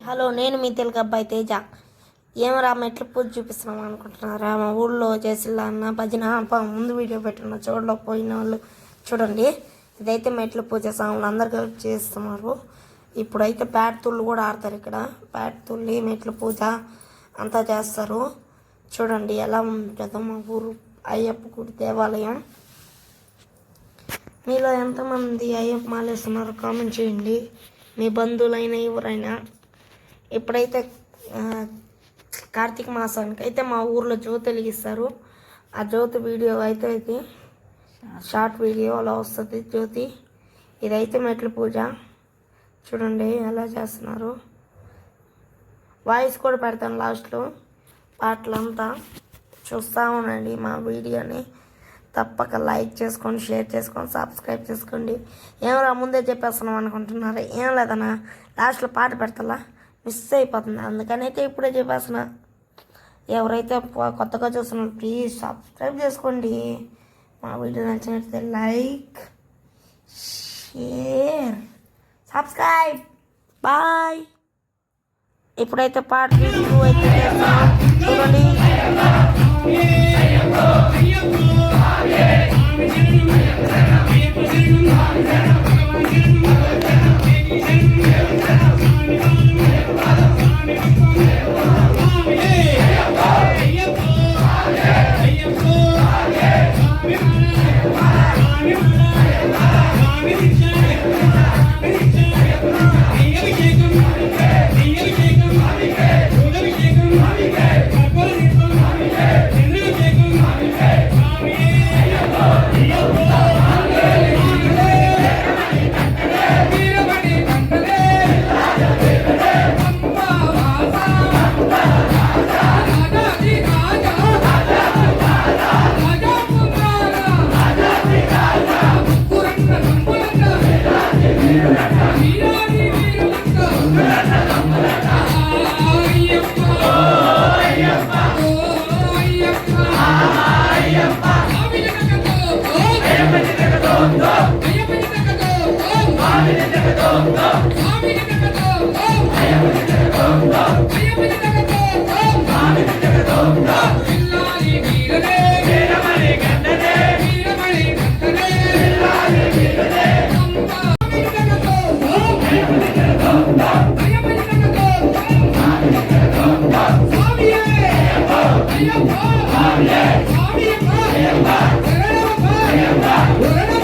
Hello నేను మీ తెలుగు అబ్బాయి తేజ. ఏమరా మెట్ల పూజ చూపిస్తున్నాం అనుకుంటున్నారా? మా ఊళ్ళో చేసిల్లా అన్న భజన ముందు వీడియో పెట్టిన చూడలో పోయిన వాళ్ళు చూడండి. ఇదైతే మెట్ల పూజ సాంగ్లు అందరు కలిపి చేస్తున్నారు. ఇప్పుడైతే ప్యాట్ తుళ్ళు కూడా ఆడతారు ఇక్కడ. ప్యాట్ తుల్లి మెట్ల పూజ అంతా చేస్తారు. చూడండి ఎలా ఉంటుందో మా ఊరు అయ్యప్ప గుడి దేవాలయం. మీలో ఎంతమంది అయ్యప్ప మాలేస్తున్నారు? కామెంట్ చేయండి. మీ బంధువులైన ఎవరైనా ఇప్పుడైతే కార్తీక మాసానికి అయితే మా ఊర్లో జ్యోతి వెలిగిస్తారు. ఆ జ్యోతి వీడియో అయితే ఇది. షార్ట్ వీడియో అలా వస్తుంది జ్యోతి. ఇదైతే మెట్ల పూజ. చూడండి ఎలా చేస్తున్నారు. వాయిస్ కూడా పెడతాను లాస్ట్లో. పాటలంతా చూస్తూ ఉండండి మా వీడియోని. తప్పక లైక్ చేసుకోండి షేర్ చేసుకోండి సబ్స్క్రైబ్ చేసుకోండి. ఏమరా ముందే చెప్పేస్తున్నాం అనుకుంటున్నారా? ఏం లేదన్నా. లాస్ట్లో పాట పెడతలా? మిస్ అయిపోతుంది. అందుకని అయితే ఇప్పుడే చెప్పేసిన ఎవరైతే కొత్తగా చూస్తున్నారు ప్లీజ్ సబ్స్క్రైబ్ చేసుకోండి. మా వీడియో నచ్చినట్లయితే లైక్ షేర్ సబ్స్క్రైబ్ బాయ్ ఇప్పుడైతే పాట రివ్యూ అయితే చూడండి. అయ్యప్ప